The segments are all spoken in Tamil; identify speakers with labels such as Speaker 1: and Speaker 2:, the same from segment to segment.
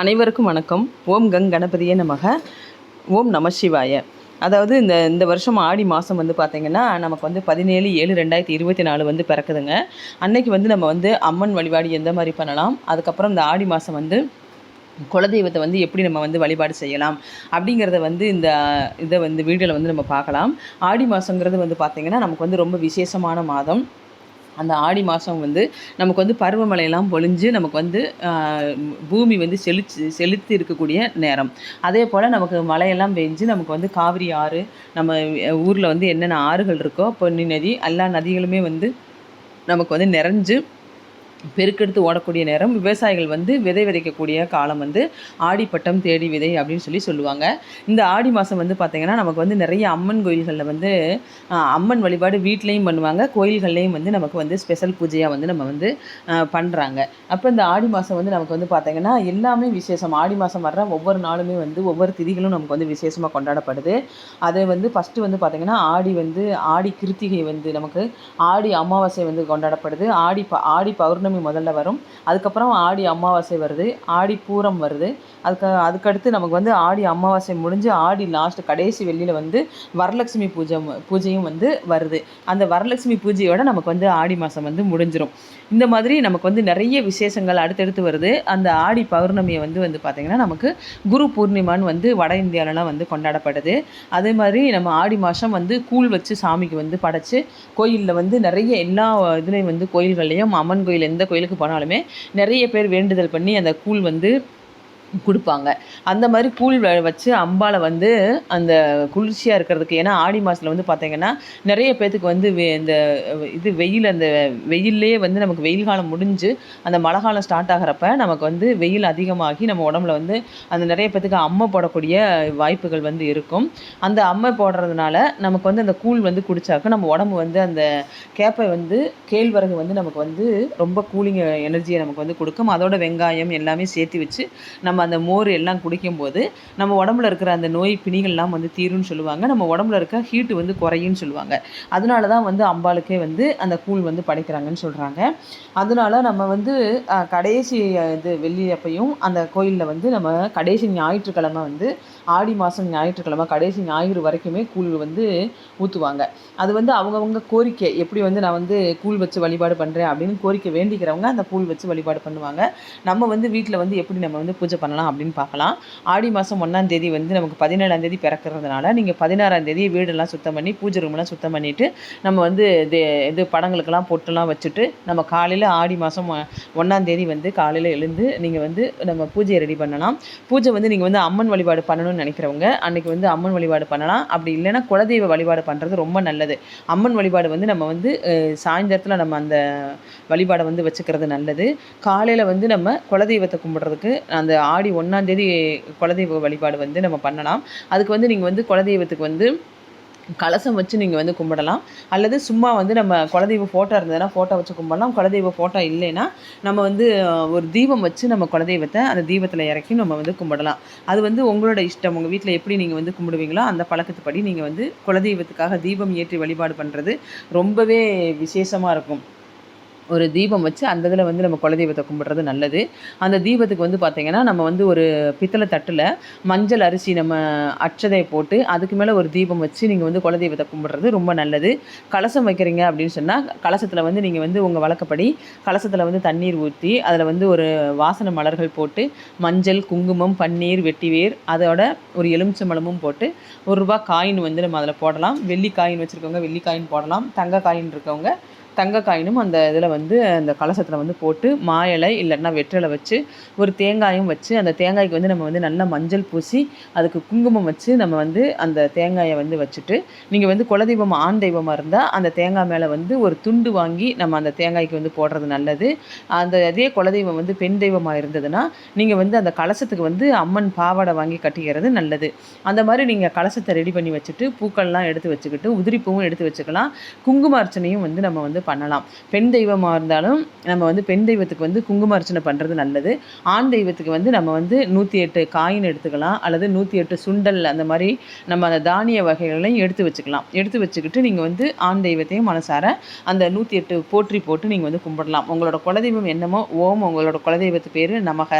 Speaker 1: அனைவருக்கும் வணக்கம். ஓம் கங் கணபதியே நமக. ஓம் நம சிவாய. அதாவது இந்த இந்த வருஷம் ஆடி மாதம் வந்து பார்த்திங்கன்னா நமக்கு வந்து பதினேழு ஏழு ரெண்டாயிரத்தி இருபத்தி நாலு வந்து பிறக்குதுங்க. அன்னைக்கு வந்து நம்ம வந்து அம்மன் வழிபாடு எந்த மாதிரி பண்ணலாம் அதுக்கப்புறம் இந்த ஆடி மாதம் வந்து குலதெய்வத்தை வந்து எப்படி நம்ம வந்து வழிபாடு செய்யலாம் அப்படிங்கிறத வந்து இந்த இதை வந்து வீடியோவில் வந்து நம்ம பார்க்கலாம். ஆடி மாதங்கிறது வந்து பார்த்திங்கன்னா நமக்கு வந்து ரொம்ப விசேஷமான மாதம். அந்த ஆடி மாதம் வந்து நமக்கு வந்து பருவமழையெல்லாம் பொழிஞ்சு நமக்கு வந்து பூமி வந்து செழிச்சு செழித்து இருக்கக்கூடிய நேரம். அதே போல் நமக்கு மழையெல்லாம் பெஞ்சு நமக்கு வந்து காவிரி ஆறு நம்ம ஊரில் வந்து என்னென்ன ஆறுகள் இருக்கோ பொன்னி நதி எல்லா நதிகளுமே வந்து நமக்கு வந்து நிறைஞ்சு பெருக்கெடுத்து ஓடக்கூடிய நேரம் விவசாயிகள் வந்து விதை விதைக்கக்கூடிய காலம் வந்து ஆடிப்பட்டம் தேடி விதை அப்படின்னு சொல்லி சொல்லுவாங்க. இந்த ஆடி மாதம் வந்து பார்த்திங்கன்னா நமக்கு வந்து நிறைய அம்மன் கோயில்களில் வந்து அம்மன் வழிபாடு வீட்லேயும் பண்ணுவாங்க. கோயில்கள்லேயும் வந்து நமக்கு வந்து ஸ்பெஷல் பூஜையாக வந்து நம்ம வந்து பண்ணுறாங்க அப்போ இந்த ஆடி மாதம் வந்து நமக்கு வந்து பார்த்திங்கன்னா எல்லாமே விசேஷம். ஆடி மாதம் வர்ற ஒவ்வொரு நாளுமே வந்து ஒவ்வொரு திதிகளும் நமக்கு வந்து விசேஷமாக கொண்டாடப்படுது. அதை வந்து ஃபஸ்ட்டு வந்து பார்த்திங்கன்னா ஆடி வந்து ஆடி கிருத்திகை வந்து நமக்கு ஆடி அமாவாசை வந்து கொண்டாடப்படுது. ஆடி ப ஆடி பௌர்ணமி முதல்ல வரும். அதுக்கப்புறம் ஆடி அமாவாசை வருது. ஆடி பூரம் வருது. அதுக்கு அதுக்கடுத்து நமக்கு வந்து ஆடி அமாவாசை முடிஞ்சு ஆடி லாஸ்ட் கடைசி வெள்ளியில் வந்து வரலட்சுமி பூஜை பூஜையும் வந்து வருது. அந்த வரலட்சுமி பூஜையோட நமக்கு வந்து ஆடி மாதம் வந்து முடிஞ்சிடும் இந்த மாதிரி நமக்கு வந்து நிறைய விசேஷங்கள் அடுத்தடுத்து வருது. அந்த ஆடி பௌர்ணமியை வந்து வந்து பார்த்திங்கன்னா நமக்கு குரு பூர்ணிமான்னு வந்து வட இந்தியாவிலலாம் வந்து கொண்டாடப்படுது. அதே மாதிரி நம்ம ஆடி மாதம் வந்து கூழ் வச்சு சாமிக்கு வந்து படைச்சு கோயிலில் வந்து நிறைய எல்லா இதுலேயும் வந்து கோயில்கள்லேயும் அம்மன் கோயில் எந்த கோயிலுக்கு போனாலுமே நிறைய பேர் வேண்டுதல் பண்ணி அந்த கூழ் வந்து கொடுப்பாங்க. அந்த மாதிரி கூழ் வச்சு அம்பாவை வந்து அந்த குளிர்ச்சியாக இருக்கிறதுக்கு ஏன்னா ஆடி மாதத்தில் வந்து பார்த்தீங்கன்னா நிறைய பேர்த்துக்கு வந்து வெ- இந்த இது வெயில் அந்த வெயில்லே வந்து நமக்கு வெயில் காலம் முடிஞ்சு அந்த மழை காலம் ஸ்டார்ட் ஆகிறப்ப நமக்கு வந்து வெயில் அதிகமாகி நம்ம உடம்புல வந்து அந்த நிறைய பேர்த்துக்கு அம்மை போடக்கூடிய வாய்ப்புகள் வந்து இருக்கும். அந்த அம்மை போடுறதுனால நமக்கு வந்து அந்த கூழ் வந்து குடித்தாக்க நம்ம உடம்பு வந்து அந்த கேப்பை வந்து கேழ்வரகு வந்து நமக்கு வந்து ரொம்ப கூலிங் எனர்ஜியை நமக்கு வந்து கொடுக்கும். அதோட வெங்காயம் எல்லாமே சேர்த்து வச்சு நம்ம அந்த மோர் எல்லாம் குடிக்கும்போது நம்ம உடம்புல இருக்கிற அந்த நோய் பிணிகள்லாம் வந்து தீரும்னு சொல்லுவாங்க. நம்ம உடம்புல இருக்க ஹீட்டு வந்து குறையும்னு சொல்லுவாங்க. அதனால தான் வந்து அம்பாளுக்கே வந்து அந்த கூழ் வந்து படைக்கிறாங்கன்னு சொல்கிறாங்க அதனால நம்ம வந்து கடைசி இது வெள்ளி அப்பையும் அந்த கோயிலில் வந்து நம்ம கடைசி ஞாயிற்றுக்கிழமை வந்து ஆடி மாதம் ஞாயிற்றுக்கிழமை கடைசி ஞாயிறு வரைக்குமே கூழ் வந்து ஊற்றுவாங்க அது வந்து அவங்கவுங்க கோரிக்கை. எப்படி வந்து நான் வந்து கூழ் வச்சு வழிபாடு பண்ணுறேன் அப்படின்னு கோரிக்கை வேண்டிக்கிறவங்க அந்த கூழ் வச்சு வழிபாடு பண்ணுவாங்க. நம்ம வந்து வீட்டில் வந்து எப்படி நம்ம வந்து பூஜை பண்ணலாம் அப்படின்னு பார்க்கலாம். ஆடி மாதம் ஒன்றாம் தேதி வந்து நமக்கு பதினேழாம் தேதி பிறக்கிறதுனால நீங்கள் பதினாறாம் தேதி வீடெல்லாம் சுத்தம் பண்ணி பூஜை ரூம்லாம் சுத்தம் பண்ணிவிட்டு நம்ம வந்து இது இது படங்களுக்கெல்லாம் பொட்டெல்லாம் வச்சுட்டு நம்ம காலையில் ஆடி மாதம் ஒன்றாம் தேதி வந்து காலையில் எழுந்து நீங்கள் வந்து நம்ம பூஜையை ரெடி பண்ணலாம். பூஜை வந்து நீங்கள் வந்து அம்மன் வழிபாடு பண்ணணும் பண்ணணும்னு நினைக்கிறவங்க அன்னைக்கு வந்து அம்மன் வழிபாடு பண்ணலாம். அப்படி இல்லைன்னா குலதெய்வ வழிபாடு பண்ணுறது ரொம்ப நல்லது. அம்மன் வழிபாடு வந்து நம்ம வந்து சாயந்தரத்தில் நம்ம அந்த வழிபாடை வந்து வச்சுக்கிறது நல்லது. காலையில் வந்து நம்ம குலதெய்வத்தை கும்பிட்றதுக்கு அந்த ஆடி ஒன்றாந்தேதி குலதெய்வ வழிபாடு வந்து நம்ம பண்ணலாம். அதுக்கு வந்து நீங்கள் வந்து குலதெய்வத்துக்கு வந்து கலசம் வச்சு நீங்கள் வந்து கும்பிடலாம். அல்லது சும்மா வந்து நம்ம குலதெய்வ ஃபோட்டோ இருந்ததுன்னா ஃபோட்டோ வச்சு கும்பிடலாம். குலதெய்வ ஃபோட்டோ இல்லைன்னா நம்ம வந்து ஒரு தீபம் வச்சு நம்ம குலதெய்வத்தை அந்த தீபத்தில் இறக்கி நம்ம வந்து கும்பிடலாம். அது வந்து உங்களோட இஷ்டம். உங்கள் வீட்டில் எப்படி நீங்கள் வந்து கும்பிடுவீங்களோ அந்த பழக்கத்துப்படி நீங்கள் வந்து குலதெய்வத்துக்காக தீபம் ஏற்றி வழிபாடு பண்ணுறது ரொம்பவே விசேஷமாக இருக்கும். ஒரு தீபம் வச்சு அந்த இதில் வந்து நம்ம குலதெய்வத்தை கும்பிட்றது நல்லது. அந்த தீபத்துக்கு வந்து பார்த்திங்கன்னா நம்ம வந்து ஒரு பித்தளை தட்டில் மஞ்சள் அரிசி நம்ம அச்சதையை போட்டு அதுக்கு மேலே ஒரு தீபம் வச்சு நீங்கள் வந்து குலதெய்வத்தை கும்பிட்றது ரொம்ப நல்லது. கலசம் வைக்கிறீங்க அப்படின்னு சொன்னால் கலசத்தில் வந்து நீங்கள் வந்து உங்கள் வழக்கப்படி கலசத்தில் வந்து தண்ணீர் ஊற்றி அதில் வந்து ஒரு வாசனை மலர்கள் போட்டு மஞ்சள் குங்குமம் பன்னீர் வெட்டிவேர் அதோட ஒரு எலுமிச்சம்பழமும் போட்டு ஒரு ரூபா காயின் வந்து நம்ம அதில் போடலாம். வெள்ளி காயின் வச்சுருக்கவங்க வெள்ளி காயின் போடலாம். தங்க காயின் இருக்கவங்க தங்க காயினும் அந்த இதில் வந்து அந்த கலசத்தில் வந்து போட்டு மா இலை இல்லைன்னா வெற்றிலை வச்சு ஒரு தேங்காயும் வச்சு அந்த தேங்காய்க்கு வந்து நம்ம வந்து நல்லா மஞ்சள் பூசி அதுக்கு குங்குமம் வச்சு நம்ம வந்து அந்த தேங்காயை வந்து வச்சுட்டு நீங்கள் வந்து குலதெய்வம் ஆண் தெய்வமாக இருந்தால் அந்த தேங்காய் மேலே வந்து ஒரு துண்டு வாங்கி நம்ம அந்த தேங்காய்க்கு வந்து போடுறது நல்லது. அந்த அதே குலதெய்வம் வந்து பெண் தெய்வமாக இருந்ததுன்னா நீங்கள் வந்து அந்த கலசத்துக்கு வந்து அம்மன் பாவாடை வாங்கி கட்டிக்கிறது நல்லது. அந்த மாதிரி நீங்கள் கலசத்தை ரெடி பண்ணி வச்சுட்டு பூக்கள்லாம் எடுத்து வச்சுக்கிட்டு உதிரிப்பூவும் எடுத்து வச்சுக்கலாம். குங்கும அர்ச்சனையும் வந்து நம்ம வந்து வந்து பண்ணலாம். பெண் தெய்வமாக இருந்தாலும் நம்ம வந்து பெண் தெய்வத்துக்கு வந்து குங்கும அர்ச்சனை பண்ணுறது நல்லது. ஆண் தெய்வத்துக்கு வந்து நம்ம வந்து நூற்றி எட்டு காயின் எடுத்துக்கலாம். அல்லது நூற்றி எட்டு சுண்டல் அந்த மாதிரி நம்ம அந்த தானிய வகைகளையும் எடுத்து வச்சுக்கலாம். எடுத்து வச்சுக்கிட்டு நீங்கள் வந்து ஆண் தெய்வத்தையும் மனசார அந்த நூற்றி எட்டு போற்றி போட்டு நீங்கள் வந்து கும்பிடலாம். உங்களோட குலதெய்வம் என்னமோ ஓம் உங்களோட குலதெய்வத்து பேர் நமக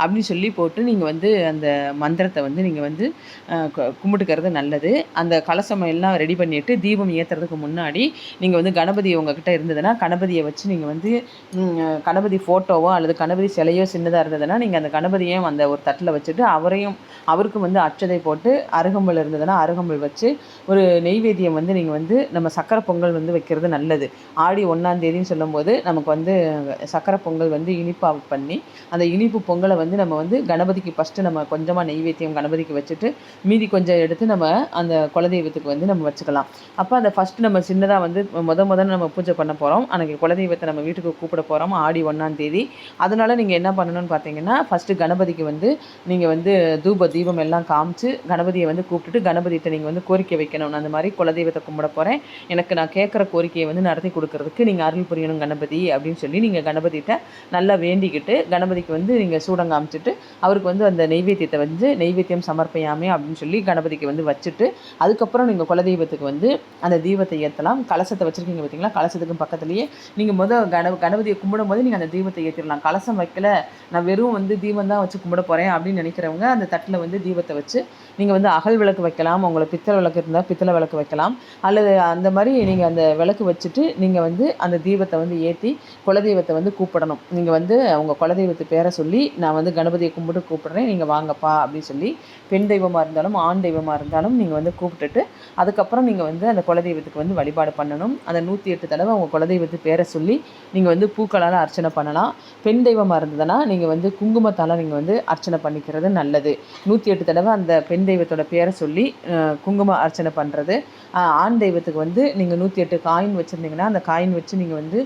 Speaker 1: அப்படின்னு சொல்லி போட்டு நீங்கள் வந்து அந்த மந்திரத்தை வந்து நீங்கள் வந்து கும்பிட்டுக்கிறது நல்லது. அந்த கலசம் எல்லாம் ரெடி பண்ணிட்டு தீபம் ஏற்றுறதுக்கு முன்னாடி நீங்கள் வந்து கணபதி உங்ககிட்ட இருந்ததுன்னா கணபதியை வச்சு நீங்கள் வந்து கணபதி ஃபோட்டோவோ அல்லது கணபதி சிலையோ சின்னதாக இருந்ததுன்னா நீங்கள் அந்த கணபதியையும் அந்த ஒரு தட்டில் வச்சுட்டு அவரையும் அவருக்கும் வந்து அச்சதை போட்டு அருகம்புல் இருந்ததுன்னா அருகம்புல் வச்சு ஒரு நெய்வேத்தியம் வந்து நீங்கள் வந்து நம்ம சக்கரை பொங்கல் வந்து வைக்கிறது நல்லது. ஆடி ஒன்றாம் தேதின்னு சொல்லும்போது நமக்கு வந்து சக்கரை பொங்கல் வந்து இனிப்பாக பண்ணி அந்த இனிப்பு பொங்கலை வந்து நம்ம வந்து கணபதிக்கு ஃபஸ்ட்டு நம்ம கொஞ்சமாக நெய்வேத்தியம் கணபதிக்கு வச்சுட்டு மீதி கொஞ்சம் எடுத்து நம்ம அந்த குலதெய்வத்துக்கு வந்து நம்ம வச்சுக்கலாம். அப்போ அந்த ஃபஸ்ட்டு நம்ம சின்னதாக வந்து முத முதல்ல நம்ம பூஜை பண்ண போகிறோம் அன்றைக்கி குலதெய்வத்தை நம்ம வீட்டுக்கு கூப்பிட போகிறோம் ஆடி ஒன்றாம் தேதி. அதனால் நீங்கள் என்ன பண்ணணும்னு பார்த்தீங்கன்னா ஃபஸ்ட்டு கணபதிக்கு வந்து நீங்கள் வந்து தூப தீபம் எல்லாம் காமிச்சு கணபதியை வந்து கூப்பிட்டுட்டு கணபதியிட்ட நீங்கள் வந்து கோரிக்கை வைக்கணும் நான் அந்த மாதிரி குலதெய்வத்தை கும்பிட போகிறேன் எனக்கு நான் கேட்குற கோரிக்கையை வந்து நடத்தி கொடுக்கறதுக்கு நீங்கள் அருள் புரியணும் கணபதி அப்படின்னு சொல்லி நீங்கள் கணபதியிட்ட நல்லா வேண்டிக்கிட்டு கணபதிக்கு வந்து நீங்கள் சூடம் காமிச்சிட்டு அவருக்கு வந்து அந்த நெய்வேத்தியத்தை வந்து நெய்வேத்தியம் சமர்ப்பையாமே அப்படின்னு சொல்லி கணபதிக்கு வந்து வச்சுட்டு அதுக்கப்புறம் நீங்கள் குலதெய்வத்துக்கு வந்து அந்த தீபத்தை ஏற்றலாம் கலசத்தை வச்சுருக்கீங்க பார்த்தீங்களா கலசத்துக்கு பக்கத்துலேயே நீங்கள் முதல் கண கணபதியை கும்பிடும் போது நீங்கள் அந்த தீபத்தை ஏற்றிடலாம் கலசம் வைக்கல. நான் வெறும் வந்து தீபம் தான் வச்சு கும்பிட போகிறேன் அப்படின்னு நினைக்கிறவங்க அந்த தட்டில் வந்து தீபத்தை வச்சு நீங்கள் வந்து அகல் விளக்கு வைக்கலாம் உங்களுக்கு பித்தளை விளக்கு இருந்தால் பித்தளை விளக்கு வைக்கலாம். அல்லது அந்த மாதிரி நீங்கள் அந்த விளக்கு வச்சுட்டு நீங்கள் வந்து அந்த தீபத்தை வந்து ஏற்றி குலதெய்வத்தை வந்து கூப்பிடணும். நீங்கள் வந்து அவங்க குலதெய்வத்து பேரை சொல்லி நான் வந்து கணபதியை கும்பிட்டு கூப்பிட்றேன் நீங்கள் வாங்கப்பா அப்படின்னு சொல்லி பெண் தெய்வமாக இருந்தாலும் ஆண் தெய்வமாக இருந்தாலும் நீங்கள் வந்து கூப்பிட்டுட்டு அதுக்கப்புறம் நீங்கள் வந்து அந்த குலதெய்வத்துக்கு வந்து வழிபாடு பண்ணணும். அந்த நூற்றி எட்டு தடவை அவங்க குலதெய்வத்து பேரை சொல்லி நீங்கள் வந்து பூக்களால் அர்ச்சனை பண்ணலாம். பெண் தெய்வமாக இருந்ததுன்னா நீங்கள் வந்து குங்குமத்தால் நீங்கள் வந்து அர்ச்சனை பண்ணிக்கிறது நல்லது. நூற்றி எட்டு தடவை அந்த பெண் தெய்வத்தோட பேரை சொல்லி குங்கும அர்ச்சனை பண்ணுறது ஆண் தெய்வத்துக்கு வந்து நீங்கள் நூற்றி எட்டு காயின் வச்சுருந்தீங்கன்னா அந்த காயின் வச்சு நீங்கள் வந்து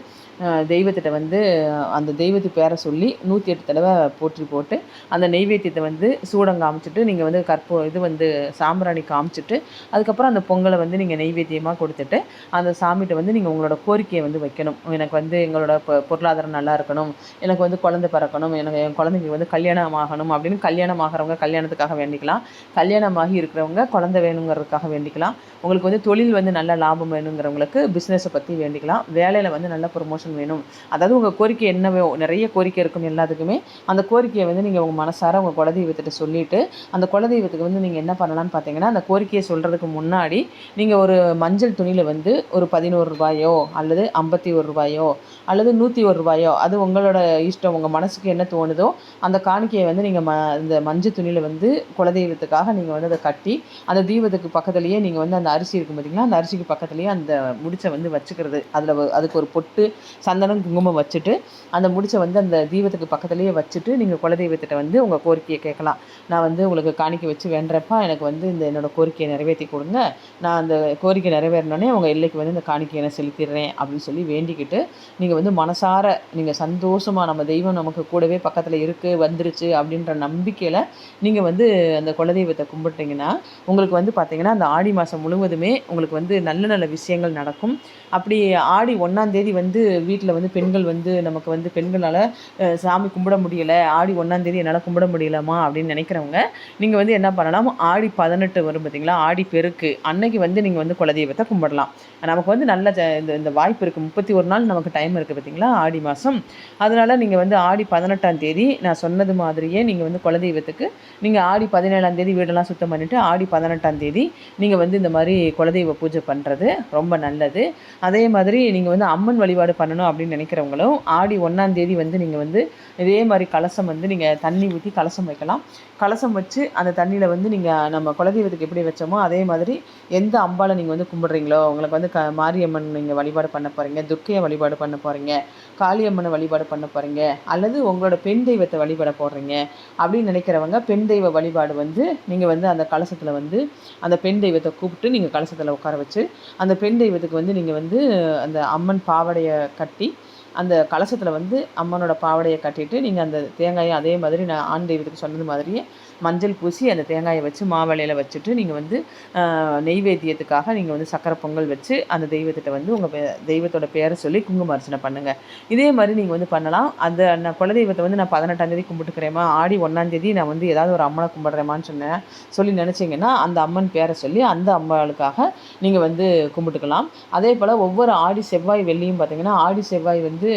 Speaker 1: தெய்வத்திட்ட வந்து அந்த தெய்வத்து பேரை சொல்லி நூற்றி எட்டு தடவை போற்றி போட்டு அந்த நெய்வேத்தியத்தை வந்து சூடம் காமிச்சிட்டு நீங்கள் வந்து கற்பூ இது வந்து சாம்பிராணி காமிச்சிட்டு அதுக்கப்புறம் அந்த பொங்கலை வந்து நீங்கள் நெய்வேத்தியமாக கொடுத்துட்டு அந்த சாமிகிட்ட வந்து நீங்கள் உங்களோட கோரிக்கையை வந்து வைக்கணும். எனக்கு வந்து எங்களோட பொ- பொருளாதாரம் நல்லா இருக்கணும். எனக்கு வந்து குழந்தை பிறக்கணும். எனக்கு என் குழந்தைங்க வந்து கல்யாணம் ஆகணும் அப்படின்னு கல்யாணம் ஆகிறவங்க கல்யாணத்துக்காக வேண்டிக்கலாம். கல்யாணமாகி இருக்கிறவங்க குழந்தை வேணுங்கிறதுக்காக வேண்டிக்கலாம். உங்களுக்கு வந்து தொழில் வந்து நல்ல லாபம் வேணுங்கிறவங்களுக்கு பிஸ்னஸை பற்றி வேண்டிக்கலாம். வேலையில் வந்து நல்ல ப்ரொமோஷன் வேணும். அதாவது உங்கள் கோரிக்கை என்னவோ நிறைய கோரிக்கை இருக்கும் எல்லாத்துக்குமே அந்த கோரிக்கையை வந்து நீங்கள் உங்கள் மனசார உங்கள் குலதெய்வத்திட்ட சொல்லிவிட்டு அந்த குலதெய்வத்துக்கு வந்து நீங்கள் என்ன பண்ணலாம்னு பார்த்தீங்கன்னா அந்த கோரிக்கையை சொல்கிறதுக்கு முன்னாடி நீங்கள் ஒரு மஞ்சள் துணியில் வந்து ஒரு பதினோரு ரூபாயோ அல்லது ஐம்பத்தி ஒரு ரூபாயோ அல்லது நூற்றி ஒரு ரூபாயோ அது உங்களோட இஷ்டம் உங்கள் மனசுக்கு என்ன தோணுதோ அந்த காணிக்கையை வந்து நீங்கள் ம இந்த மஞ்சள் துணியில் வந்து குலதெய்வத்துக்காக நீங்கள் வந்து அதை கட்டி அந்த தீபத்துக்கு பக்கத்துலேயே நீங்கள் வந்து அந்த அரிசி இருக்கும் பார்த்தீங்களா அந்த அரிசிக்கு பக்கத்துலேயே அந்த முடிச்சை வந்து வச்சுக்கிறது. அதில் அதுக்கு ஒரு பொட்டு சந்தனம் குங்குமம் வச்சுட்டு அந்த முடிச்சை வந்து அந்த தீபத்துக்கு பக்கத்துலேயே வச்சுட்டு நீங்கள் குலதெய்வத்திட்ட வந்து உங்கள் கோரிக்கையை கேட்கலாம். நான் வந்து உங்களுக்கு காணிக்கை வச்சு வேண்டுறப்பா எனக்கு வந்து இந்த என்னோடய கோரிக்கையை நிறைவேற்றி கொடுங்க. நான் அந்த கோரிக்கை நிறைவேறினோடனே உங்கள் எல்லைக்கு வந்து இந்த காணிக்கையை நான் செலுத்திடுறேன் அப்படின்னு சொல்லி வேண்டிக்கிட்டு நீங்கள் வந்து மனசார நீங்கள் சந்தோஷமாக நம்ம தெய்வம் நமக்கு கூடவே பக்கத்தில் இருக்குது வந்துருச்சு அப்படின்ற நம்பிக்கையில் நீங்கள் வந்து அந்த குலதெய்வத்தை கும்பிட்டீங்கன்னா உங்களுக்கு வந்து பார்த்தீங்கன்னா அந்த ஆடி மாதம் முழுவதுமே உங்களுக்கு வந்து நல்ல நல்ல விஷயங்கள் நடக்கும். அப்படி ஆடி ஒன்றாந்தேதி வந்து வீட்டில் வந்து பெண்கள் வந்து நமக்கு வந்து பெண்களால் சாமி கும்பிட முடியலை ஆடி ஒன்றாந்தேதி என்னால் கும்பிட முடியலமா அப்படின்னு நினைக்கிறவங்க நீங்கள் வந்து என்ன பண்ணலாம்? ஆடி பதினெட்டு வரும் பார்த்தீங்களா ஆடி பெருக்கு. அன்னைக்கு வந்து நீங்கள் வந்து குலதெய்வத்தை கும்பிடலாம். நமக்கு வந்து நல்ல இந்த இந்த வாய்ப்பு இருக்குது முப்பத்தி ஒரு நாள் நமக்கு டைம் இருக்குது பார்த்தீங்களா ஆடி மாதம் அதனால் நீங்கள் வந்து ஆடி பதினெட்டாம் தேதி நான் சொன்னது மாதிரியே நீங்கள் வந்து குலதெய்வத்துக்கு நீங்கள் ஆடி பதினேழாம் தேதி வீடெல்லாம் சுத்தம் பண்ணிவிட்டு ஆடி பதினெட்டாம் தேதி நீங்கள் வந்து இந்த மாதிரி குலதெய்வ பூஜை பண்ணுறது ரொம்ப நல்லது. அதே மாதிரி நீங்கள் வந்து அம்மன் வழிபாடு பண்ணணும் அப்படின்னு நினைக்கிறவங்களும் ஆடி ஒன்றாம் தேதி வந்து நீங்கள் வந்து இதே மாதிரி கலசம் வந்து நீங்கள் தண்ணி ஊற்றி கலசம் வைக்கலாம். கலசம் வச்சு அந்த தண்ணியில் வந்து நீங்கள் நம்ம குலதெய்வத்துக்கு எப்படி வச்சோமோ அதே மாதிரி எந்த அம்பாலை நீங்கள் வந்து கும்பிட்றீங்களோ உங்களுக்கு வந்து க மாரியம்மன் நீங்கள் வழிபாடு பண்ண போகிறீங்க துர்க்கையை வழிபாடு பண்ண போகிறீங்க காளியம்மனை வழிபாடு பண்ண போகிறீங்க அல்லது உங்களோட பெண் தெய்வத்தை வழிபட போடுறீங்க அப்படின்னு நினைக்கிறவங்க பெண் தெய்வ வழிபாடு வந்து நீங்கள் வந்து அந்த கலசத்தில் வந்து அந்த பெண் தெய்வத்தை கூப்பிட்டு நீங்கள் கலசத்தில் உட்கார வச்சு அந்த பெண் தெய்வத்துக்கு வந்து நீங்கள் வந்து அந்த அம்மன் பாவடையை கட்டி அந்த கலசத்தில் வந்து அம்மனோட பாவடையை கட்டிட்டு நீங்கள் அந்த தேங்காயை அதே மாதிரி நான் ஆண் தெய்வத்துக்கு சொன்னது மாதிரியே மஞ்சள் பூசி அந்த தேங்காயை வச்சு மாவளையில் வச்சுட்டு நீங்கள் வந்து நெய்வேத்தியத்துக்காக நீங்கள் வந்து சக்கரை பொங்கல் வச்சு அந்த தெய்வத்திட்ட வந்து உங்கள் தெய்வத்தோட பேரை சொல்லி குங்கும அர்ச்சனை பண்ணுங்கள் இதே மாதிரி நீங்கள் வந்து பண்ணலாம். அந்த நான் குலதெய்வத்தை வந்து நான் பதினெட்டாந்தேதி கும்பிட்டுக்கிறேமா ஆடி ஒன்றாந்தேதி நான் வந்து ஏதாவது ஒரு அம்மனை கும்பிட்றேமான்னு சொன்னேன். சொல்லி நினச்சிங்கன்னா அந்த அம்மன் பேரை சொல்லி அந்த அம்பாளுக்காக நீங்கள் வந்து கும்பிட்டுக்கலாம். அதே போல் ஒவ்வொரு ஆடி செவ்வாய் வெள்ளியும் பார்த்தீங்கன்னா ஆடி செவ்வாய் வந்து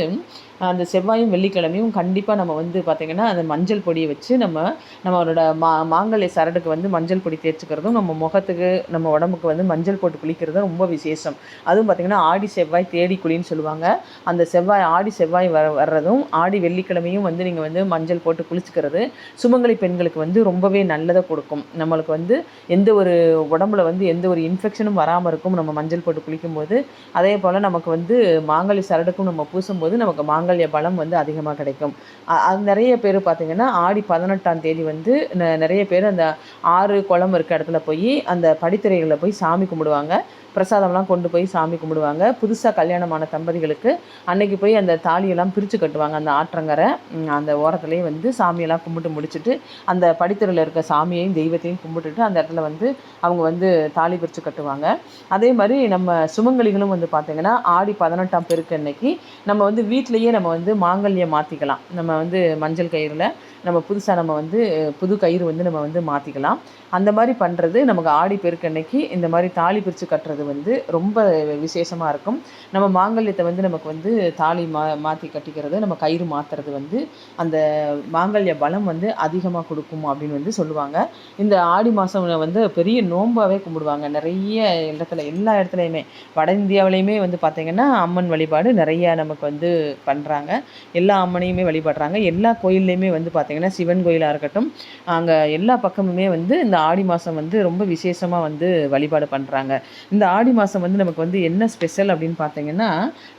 Speaker 1: அந்த செவ்வாயும் வெள்ளிக்கிழமையும் கண்டிப்பாக நம்ம வந்து பார்த்திங்கன்னா அந்த மஞ்சள் பொடியை வச்சு நம்ம நம்மளோட மா மாங்கல்ய சரடுக்கு வந்து மஞ்சள் பொடி தேய்ச்சிக்கிறதும் நம்ம முகத்துக்கு நம்ம உடம்புக்கு வந்து மஞ்சள் போட்டு குளிக்கிறதும் ரொம்ப விசேஷம். அதுவும் பார்த்திங்கன்னா ஆடி செவ்வாய் தேடி குழின்னு சொல்லுவாங்க. அந்த செவ்வாய் ஆடி செவ்வாய் வர வர்றதும் ஆடி வெள்ளிக்கிழமையும் வந்து நீங்கள் வந்து மஞ்சள் போட்டு குளிச்சுக்கிறது சுமங்கலி பெண்களுக்கு வந்து ரொம்பவே நல்லதை கொடுக்கும். நம்மளுக்கு வந்து எந்த ஒரு உடம்புல வந்து எந்த ஒரு இன்ஃபெக்ஷனும் வராமல் இருக்கும் நம்ம மஞ்சள் போட்டு குளிக்கும்போது. அதே போல் நமக்கு வந்து மாங்கல்ய சரடுக்கும் நம்ம பூசும்போது நமக்கு மாங்கல்ய பலம் வந்து அதிகமாக கிடைக்கும். அது நிறைய பேர் பார்த்திங்கன்னா ஆடி பதினெட்டாம் தேதி வந்து ந- நிறைய பேர் அந்த ஆறு குளம் இருக்க இடத்துல போய் அந்த படித்துறைகளில் போய் சாமி கும்பிடுவாங்க. பிரசாதம்லாம் கொண்டு போய் சாமி கும்பிடுவாங்க. புதுசாக கல்யாணமான தம்பதிகளுக்கு அன்னைக்கு போய் அந்த தாலியெல்லாம் பிரித்து கட்டுவாங்க. அந்த ஆற்றங்கரை அந்த ஓரத்துலேயே வந்து சாமியெல்லாம் கும்பிட்டு முடிச்சுட்டு அந்த படித்துறையில் இருக்க சாமியையும் தெய்வத்தையும் கும்பிட்டுட்டு அந்த இடத்துல வந்து அவங்க வந்து தாலி பிரித்து கட்டுவாங்க. அதே மாதிரி நம்ம சுமங்கலிகளும் வந்து பார்த்திங்கன்னா ஆடி பதினெட்டாம் பெருக்கு அன்னைக்கு நம்ம வந்து வீட்டிலேயே நம்ம வந்து மாங்கல்யம் மாற்றிக்கலாம் நம்ம வந்து மஞ்சள் கயிறில் நம்ம புதுசாக நம்ம வந்து புது கயிறு வந்து நம்ம வந்து மாற்றிக்கலாம் அந்த மாதிரி பண்ணுறது நமக்கு ஆடி பெருக்கு அன்னைக்கு இந்த மாதிரி தாலி பிரித்து கட்டுறது வந்து ரொம்ப விசேஷமாக இருக்கும். நம்ம மாங்கல்யத்தை வந்து நமக்கு வந்து தாலி மா மாற்றி கட்டிக்கிறது நம்ம கயிறு மாற்றுறது வந்து அந்த மாங்கல்ய பலம் வந்து அதிகமாக கொடுக்கும் அப்படின்னு வந்து சொல்லுவாங்க. இந்த ஆடி மாதம் வந்து பெரிய நோம்பாகவே கும்பிடுவாங்க. நிறைய இடத்துல எல்லா இடத்துலையுமே வட இந்தியாவிலையுமே வந்து பார்த்திங்கன்னா அம்மன் வழிபாடு நிறைய நமக்கு வந்து பண்ணுறாங்க எல்லா அம்மனையுமே வழிபடுறாங்க. எல்லா கோயில்லையுமே வந்து பார்த்திங்கன்னா சிவன் கோயிலாக இருக்கட்டும் அங்கே எல்லா பக்கமுமே வந்து இந்த ஆடி மாதம் வந்து ரொம்ப விசேஷமாக வந்து வழிபாடு பண்ணுறாங்க இந்த ஆடி மாதம் வந்து நமக்கு வந்து என்ன ஸ்பெஷல் அப்படின்னு பார்த்தீங்கன்னா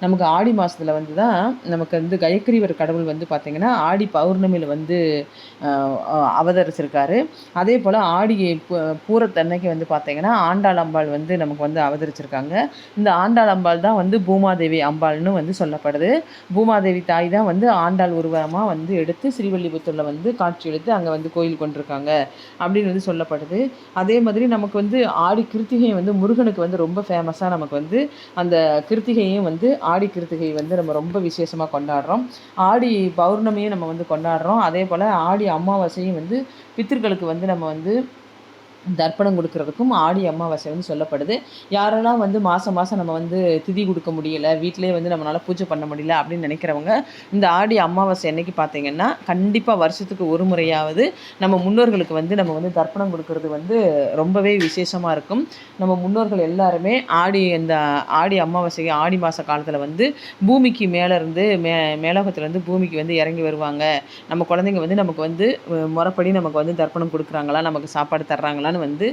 Speaker 1: நமக்கு ஆடி மாதத்தில் வந்து தான் நமக்கு வந்து கயக்கிரிவர் கடவுள் வந்து பார்த்திங்கன்னா ஆடி பௌர்ணமியில் வந்து அவதரிச்சிருக்காரு. அதே போல் ஆடி பூரத்தன்னைக்கு வந்து பார்த்திங்கன்னா ஆண்டாள் அம்பாள் வந்து நமக்கு வந்து அவதரிச்சிருக்காங்க. இந்த ஆண்டாள் அம்பாள் தான் வந்து பூமாதேவி அம்பாள்னு வந்து சொல்லப்படுது. பூமா பூமாதேவி தாய் தான் வந்து ஆண்டாள் உருவமாக வந்து எடுத்து ஸ்ரீவல்லிபுத்தூரில் வந்து காட்சி எடுத்து அங்கே வந்து கோயில் கொண்டிருக்காங்க அப்படின்னு வந்து சொல்லப்படுது. அதே மாதிரி நமக்கு வந்து ஆடி கிருத்திகை வந்து முருகனுக்கு வந்து ரொம்ப ஃபேமஸாக நமக்கு வந்து அந்த கிருத்திகையும் வந்து ஆடி கிருத்திகை வந்து நம்ம ரொம்ப விசேஷமாக கொண்டாடுறோம். ஆடி பௌர்ணமியும் நம்ம வந்து கொண்டாடுறோம். அதே போல் ஆடி அமாவாசையும் வந்து பித்திருக்களுக்கு வந்து நம்ம வந்து தர்ப்பணம் கொடுக்கறதுக்கும் ஆடி அமாவாசை வந்து சொல்லப்படுது. யாரெல்லாம் வந்து மாதம் மாதம் நம்ம வந்து திதி கொடுக்க முடியல வீட்டிலேயே வந்து நம்மளால் பூஜை பண்ண முடியல அப்படின்னு நினைக்கிறவங்க இந்த ஆடி அமாவாசை என்னைக்கு பார்த்தீங்கன்னா கண்டிப்பாக வருஷத்துக்கு ஒரு முறையாவது நம்ம முன்னோர்களுக்கு வந்து நம்ம வந்து தர்ப்பணம் கொடுக்கறது வந்து ரொம்பவே விசேஷமாக இருக்கும். நம்ம முன்னோர்கள் எல்லாருமே ஆடி இந்த ஆடி அமாவாசை ஆடி மாத காலத்தில் வந்து பூமிக்கு மேலே இருந்து மே மேலோகத்துலேருந்து பூமிக்கு வந்து இறங்கி வருவாங்க. நம்ம குழந்தைங்க வந்து நமக்கு வந்து முறப்படி முறைப்படி நமக்கு வந்து தர்ப்பணம் கொடுக்குறாங்களா நமக்கு சாப்பாடு தர்றாங்களா வந்து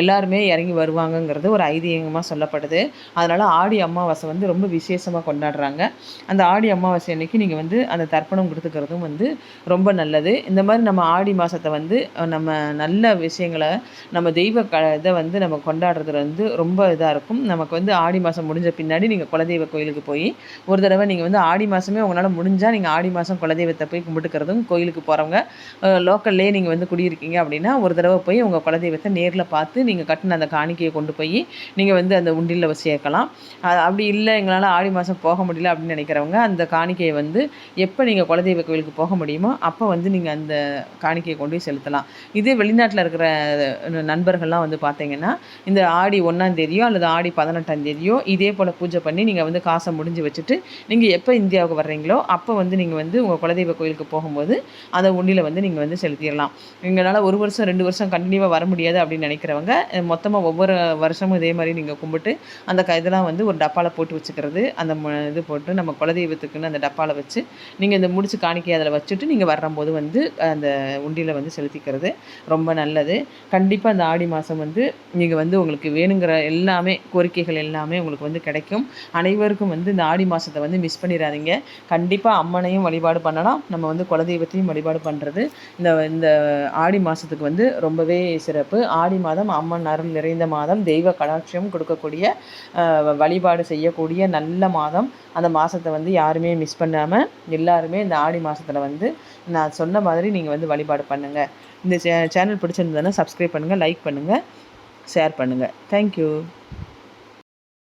Speaker 1: எல்லாருமே இறங்கி வருவாங்கங்கிறது ஒரு ஐதீகமாக சொல்லப்படுது. அதனால் ஆடி அமாவாசை வந்து ரொம்ப விசேஷமாக கொண்டாடுறாங்க. அந்த ஆடி அமாவாசை அன்னைக்கு நீங்கள் வந்து அந்த தர்ப்பணம் கொடுத்துக்கிறதும் வந்து ரொம்ப நல்லது. இந்த மாதிரி நம்ம ஆடி மாதத்தை வந்து நம்ம நல்ல விஷயங்களை நம்ம தெய்வ க இதை வந்து நம்ம கொண்டாடுறது வந்து ரொம்ப இதாக இருக்கும். நமக்கு வந்து ஆடி மாதம் முடிஞ்ச பின்னாடி நீங்கள் குலதெய்வ கோயிலுக்கு போய் ஒரு தடவை நீங்கள் வந்து ஆடி மாதமே உங்களால் முடிஞ்சால் நீங்கள் ஆடி மாதம் குலதெய்வத்தை போய் கும்பிட்டுக்கிறதும் கோயிலுக்கு போகிறவங்க லோக்கல்லே நீங்கள் வந்து குடியிருக்கீங்க அப்படின்னா ஒரு தடவை போய் உங்கள் குலதெய்வத்தை நேரில் பார்த்து நீங்கள் கட்டின அந்த காணிக்கையை கொண்டு போய் நீங்கள் வந்து அந்த உண்டியில் சேர்க்கலாம். அப்படி இல்லை எங்களால் ஆடி மாதம் போக முடியல அப்படின்னு நினைக்கிறவங்க அந்த காணிக்கையை வந்து எப்போ நீங்கள் குலதெய்வ கோவிலுக்கு போக முடியுமோ அப்போ வந்து நீங்கள் அந்த காணிக்கையை கொண்டு போய் செலுத்தலாம். இதே வெளிநாட்டில் இருக்கிற நண்பர்கள்லாம் வந்து பார்த்தீங்கன்னா இந்த ஆடி ஒன்றாம் தேதியோ அல்லது ஆடி பதினெட்டாம் தேதியோ இதே போல் பூஜை பண்ணி நீங்கள் வந்து காசை முடிஞ்சு வச்சுட்டு நீங்கள் எப்போ இந்தியாவுக்கு வர்றீங்களோ அப்போ வந்து நீங்கள் வந்து உங்கள் குலதெய்வ கோயிலுக்கு போகும்போது அந்த உண்டியில் வந்து நீங்கள் வந்து செலுத்திடலாம். எங்களால் ஒரு வருஷம் ரெண்டு வருஷம் கண்டினியூவாக வர முடியாது. அப்படின்னு நினைக்கிறவங்க மொத்தமாக ஒவ்வொரு வருஷமும் இதே மாதிரி நீங்கள் கும்பிட்டு அந்த க இதெல்லாம் வந்து ஒரு டப்பாவில் போட்டு வச்சுக்கிறது அந்த இது போட்டு நம்ம குலதெய்வத்துக்குன்னு அந்த டப்பாவில் வச்சு நீங்கள் இந்த முடிச்சு காணிக்கை அதில் வச்சுட்டு நீங்கள் வரும்போது வந்து அந்த உண்டியில் வந்து செலுத்திக்கிறது ரொம்ப நல்லது. கண்டிப்பாக அந்த ஆடி மாதம் வந்து நீங்கள் வந்து உங்களுக்கு வேணுங்கிற எல்லாமே கோரிக்கைகள் எல்லாமே உங்களுக்கு வந்து கிடைக்கும். அனைவருக்கும் வந்து இந்த ஆடி மாதத்தை வந்து மிஸ் பண்ணிடாதீங்க. கண்டிப்பாக அம்மனையும் வழிபாடு பண்ணலாம். நம்ம வந்து குலதெய்வத்தையும் வழிபாடு பண்ணுறது இந்த இந்த ஆடி மாதத்துக்கு வந்து ரொம்பவே சிறப்பு. சிறப்பு. ஆடி மாதம் அம்மன் அருள் நிறைந்த மாதம். தெய்வ கடாட்சியம் கொடுக்கக்கூடிய வழிபாடு செய்யக்கூடிய நல்ல மாதம். அந்த மாதத்தை வந்து யாருமே மிஸ் பண்ணாமல் எல்லாருமே இந்த ஆடி மாதத்தில் வந்து நான் சொன்ன மாதிரி நீங்கள் வந்து வழிபாடு பண்ணுங்கள் இந்த சே சேனல் பிடிச்சிருந்ததுன்னா சப்ஸ்கிரைப் பண்ணுங்கள் லைக் பண்ணுங்கள் ஷேர் பண்ணுங்கள் தேங்க்யூ